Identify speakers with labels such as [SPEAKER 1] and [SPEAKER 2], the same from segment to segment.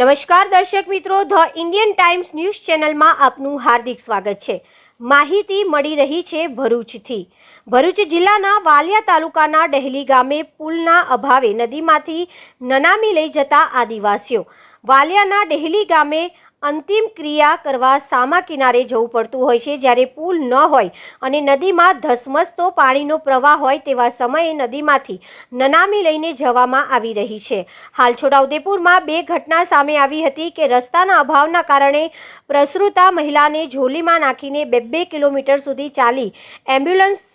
[SPEAKER 1] નમસ્કાર દર્શક મિત્રો, ધ ઇન્ડિયન ટાઈમ્સ ન્યૂઝ ચેનલમાં આપનું હાર્દિક સ્વાગત છે. માહિતી મળી રહી છે ભરૂચથી. ભરૂચ જિલ્લાના વાલિયા તાલુકાના ડહેલી ગામે પુલના અભાવે નદીમાંથી નનામી લઈ જતા આદિવાસીઓ. વાલિયાના ડહેલી ગામે અંતિમ ક્રિયા કરવા સામા કિનારે જવું પડતું હોય છે. જ્યારે પુલ ન હોય અને નદીમાં ધસમસતો પાણીનો પ્રવાહ હોય તેવા સમયે નદીમાંથી નનામી લઈને જવામાં આવી રહી છે. હાલ છોટાઉદેપુરમાં બે ઘટના સામે આવી હતી કે રસ્તાના અભાવના કારણે પ્રસૃતા મહિલાને ઝોલીમાં નાખીને બે બે કિલોમીટર સુધી ચાલી એમ્બ્યુલન્સ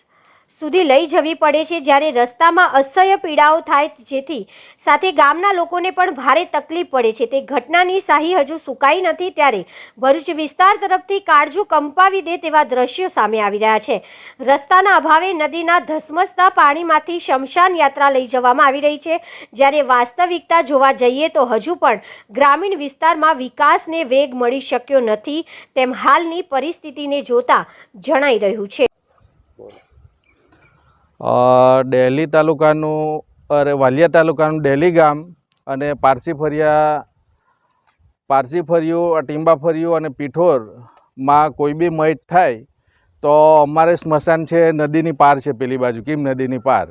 [SPEAKER 1] સુધી લઈ જવી પડે છે જ્યારે રસ્તામાં અસહ્ય પીડાઓ થાય જેથી સાથે ગામના લોકોને પણ ભારે તકલીફ પડે છે. તે ઘટનાની શાહી હજુ સુકાઈ નથી ત્યારે ભરૂચ વિસ્તાર તરફથી કાળજુ કંપાવી દે તેવા દ્રશ્યો સામે આવી રહ્યા છે. રસ્તાના અભાવે નદીના ધસમસતા પાણીમાંથી શમશાન યાત્રા લઈ જવામાં આવી રહી છે. જ્યારે વાસ્તવિકતા જોવા જઈએ તો હજુ પણ ગ્રામીણ વિસ્તારમાં વિકાસને વેગ મળી શક્યો નથી તેમ હાલની પરિસ્થિતિને જોતા જણાઈ રહ્યું છે.
[SPEAKER 2] ડેલી તાલુકાનું, અરે, વાલિયા તાલુકાનું ડેલી ગામ અને પારસી ફરિયા, પારસી ફર્યું ટીંબા ફર્યું અને પીઠોરમાં કોઈ બી મૈત થાય તો અમારે સ્મશાન છે, નદીની પાર છે પેલી બાજુ. કેમ નદીની પાર?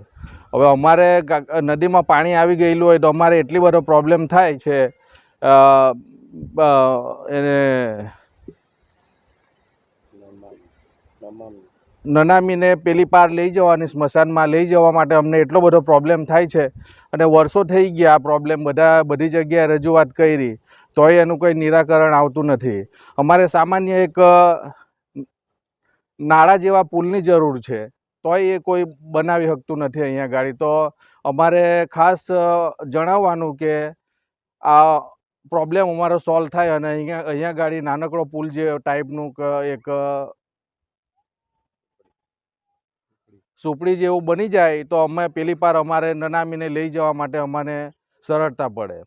[SPEAKER 2] હવે અમારે નદીમાં પાણી આવી ગયેલું હોય તો અમારે એટલી બધો પ્રોબ્લેમ થાય છે. એને નનામીને પેલી પાર લઈ જવાની સ્મશાનમાં લઈ જવા માટે અમને એટલો બધો પ્રોબ્લેમ થાય છે. અને વર્ષો થઈ ગયા આ પ્રોબ્લેમ બધા બધી જગ્યાએ રજૂઆત કરી, તોય એનું કોઈ નિરાકરણ આવતું નથી. અમારે સામાન્ય એક નાળા જેવા પુલની જરૂર છે, તોય એ કોઈ બનાવી શકતું નથી અહીંયા ગાડી. તો અમારે ખાસ જણાવવાનું કે આ પ્રોબ્લેમ અમારો સોલ્વ થાય અને અહીંયા અહીંયા ગાડી નાનકડો પુલ જે ટાઈપનું એક સુપડી જેવું બની જાય તો અમે પેલી પાર અમારે નનામીને લઈ જવા માટે અમને સરળતા પડે.